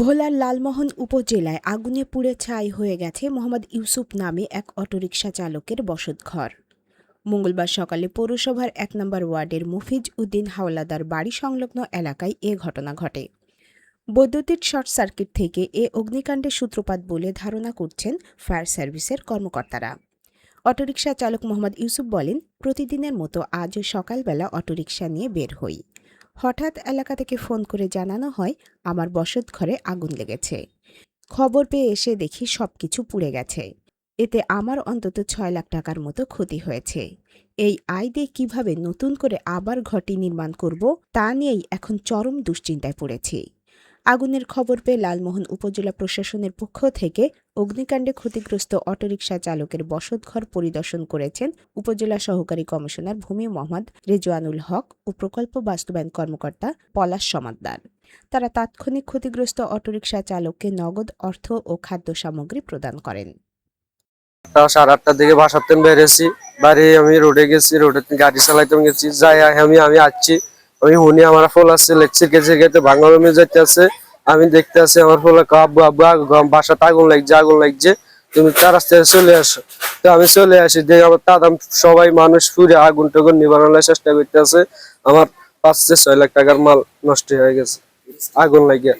ভোলার লালমোহন উপজেলায় আগুনে পুড়ে ছাই হয়ে গেছে মোহাম্মদ ইউসুফ নামে এক অটোরিকশা চালকের বসতঘর। মঙ্গলবার সকালে পৌরসভার এক নম্বর ওয়ার্ডের মুফিজ উদ্দিন হাওলাদার বাড়ি সংলগ্ন এলাকায় এ ঘটনা ঘটে। বৈদ্যুতিক শর্ট সার্কিট থেকে এ অগ্নিকাণ্ডের সূত্রপাত বলে ধারণা করছেন ফায়ার সার্ভিসের কর্মকর্তারা। অটোরিকশা চালক মোহাম্মদ ইউসুফ বলেন, প্রতিদিনের মতো আজও সকালবেলা অটোরিকশা নিয়ে বের হই। হঠাৎ এলাকা থেকে ফোন করে জানানো হয়, আমার বসত ঘরে আগুন লেগেছে। খবর পেয়ে এসে দেখি সব কিছু পুড়ে গেছে। এতে আমার অন্তত ছয় লাখ টাকার মতো ক্ষতি হয়েছে। এই আয় দিয়ে কীভাবে নতুন করে আবার ঘরটি নির্মাণ করব, তা নিয়েই এখন চরম দুশ্চিন্তায় পড়েছি। আগুনের খবর পেয়ে লালমোহন উপজেলা প্রশাসনের পক্ষ থেকে অগ্নিকাণ্ডে ক্ষতিগ্রস্ত অটোরিকশা চালকের বসতঘর পরিদর্শন করেছেন উপজেলা সহকারী কমিশনার ভূমি মোহাম্মদ রেজওয়ানুল হক ও প্রকল্প বাস্তবায়ন কর্মকর্তা পলাশ সমাদ্দার। তারা তাৎক্ষণিক ক্ষতিগ্রস্ত অটোরিকশা চালককে নগদ অর্থ ও খাদ্য সামগ্রী প্রদান করেন। সাড়ে আটটার দিকে বাসাতে বেরিয়েছি। বাড়ি আমি রোডে গেছি, রোডে গাড়ি চালাইতে গেছি। যাই আমি আমি আসছি। আমি হুনি, আমার ফুল আছে লেগছে গেছে গেতে রুমে যাইতে আছে। আমি দেখতে আছি, আমার ফলে আব্বু আব্বু বাসাতে আগুন লাগছে আগুন লাগছে। তুমি তার রাস্তায় চলে আসো। তো আমি চলে আসি দেখি আমার দাদা সবাই মানুষ ফুরে আগুন টাগুন নিবারণের চেষ্টা করতে আছে। আমার পাঁচ ছয় লাখ টাকার মাল নষ্ট হয়ে গেছে। আগুন লাগিয়ে।